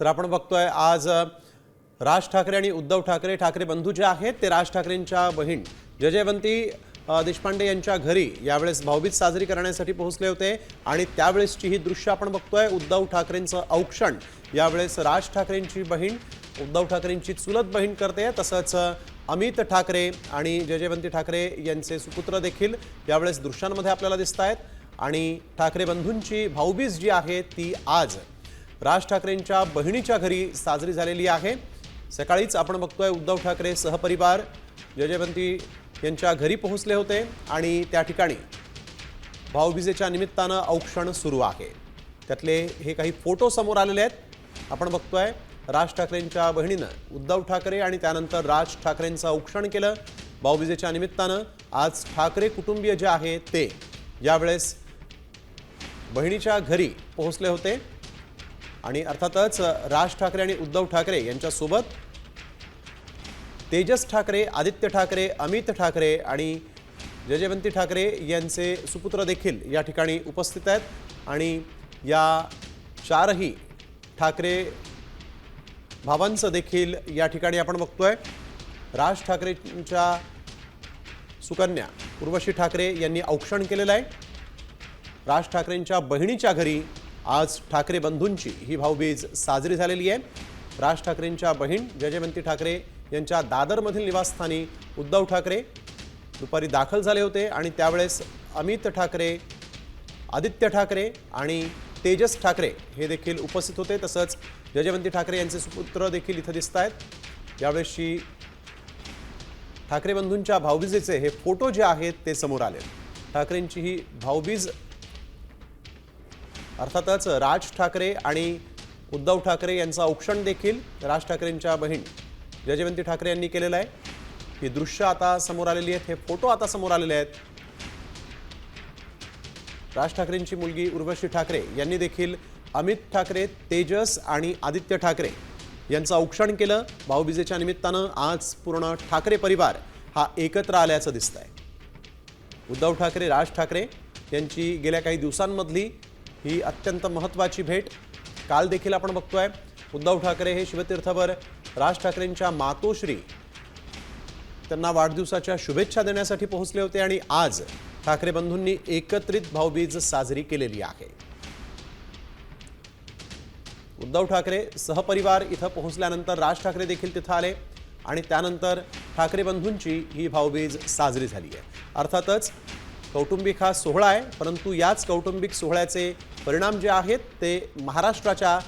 तर आपण बघतोय आज राज ठाकरे आणि उद्धव ठाकरे ठाकरे बंधू जे आहेत ते राज ठाकरेंच्या बहीण जयजयवंती देशपांडे यांच्या घरी यावेळेस भाऊबीज साजरी करण्यासाठी पोहोचले होते आणि त्यावेळेसची ही दृश्य आपण बघतोय. उद्धव ठाकरेंचं औक्षण यावेळेस राज ठाकरेंची बहीण उद्धव ठाकरेंची चुलत बहीण करते. तसंच अमित ठाकरे आणि जयजयवंती ठाकरे यांचे सुपुत्र देखील यावेळेस दृश्यांमध्ये आपल्याला दिसत आहेत आणि ठाकरे बंधूंची भाऊबीज जी आहे ती आज राज ठाकरेंच्या बहिणीच्या घरी साजरी झालेली आहे. सकाळीच आपण बघतोय उद्धव ठाकरे सहपरिवार जयजयवंती यांच्या घरी पोहोचले होते आणि त्या ठिकाणी भाऊबीजेच्या निमित्तानं औक्षण सुरू आहे. त्यातले हे काही फोटो समोर आलेले आहेत. आपण बघतोय राज ठाकरेंच्या बहिणीनं उद्धव ठाकरे आणि त्यानंतर राज ठाकरेंचं औक्षण केलं. भाऊबीजेच्या निमित्तानं आज ठाकरे कुटुंबीय जे आहे ते यावेळेस बहिणीच्या घरी पोहोचले होते. आणि अर्थातच राज ठाकरे आणि उद्धव ठाकरे यांच्यासोबत तेजस ठाकरे आदित्य ठाकरे अमित ठाकरे आणि जयजयवंती ठाकरे यांचे सुपुत्र देखील या ठिकाणी उपस्थित आहेत. आणि या चारही ठाकरे भावांचं देखील या ठिकाणी आपण बघतोय. राज ठाकरेंच्या सुकन्या उर्वशी ठाकरे यांनी औक्षण केलेलं आहे. राज ठाकरेंच्या बहिणीच्या घरी आज ठाकरे बंधूंची ही भाऊबीज साजरी झालेली आहे. राज ठाकरेंच्या बहीण जयजयवंती ठाकरे यांच्या दादरमधील निवासस्थानी उद्धव ठाकरे दुपारी दाखल झाले होते आणि त्यावेळेस अमित ठाकरे आदित्य ठाकरे आणि तेजस ठाकरे हे देखील उपस्थित होते. तसंच जयजयवंती ठाकरे यांचे सुपुत्र देखील इथं दिसत आहेत. यावेळेसची ठाकरे बंधूंच्या भाऊबीजेचे हे फोटो जे आहेत ते समोर आले. ठाकरेंची ही भाऊबीज अर्थातच राज ठाकरे आणि उद्धव ठाकरे यांचा औक्षण देखील राज ठाकरेंच्या बहीण जयजयवंती ठाकरे यांनी केलेलं आहे. ही दृश्य आता समोर आलेली आहेत हे फोटो आता समोर आलेले आहेत. राज ठाकरेंची मुलगी उर्वशी ठाकरे यांनी देखील अमित ठाकरे तेजस आणि आदित्य ठाकरे यांचं औक्षण केलं. भाऊबीजेच्या निमित्तानं आज पूर्ण ठाकरे परिवार हा एकत्र आल्याचं दिसत आहे उद्धव ठाकरे राज ठाकरे यांची गेल्या काही दिवसांमधली ही अत्यंत महत्त्वाची भेट. काल देखील आपण बघतोय उद्धव ठाकरे हे शिवतीर्थवर राज ठाकरेंच्या मातोश्री त्यांना वाढदिवसाच्या शुभेच्छा देण्यासाठी पोहोचले होते आणि आज ठाकरे बंधूंनी एकत्रित भाऊबीज साजरी केलेली आहे. उद्धव ठाकरे सहपरिवार इथं पोहोचल्यानंतर राज ठाकरे देखील तिथं आले आणि त्यानंतर ठाकरे बंधूंची ही भाऊबीज साजरी झाली आहे. अर्थातच कौटुंबिक हा सोहळा आहे परंतु याच कौटुंबिक सोहळ्याचे परिणाम जे आहेत ते महाराष्ट्राच्या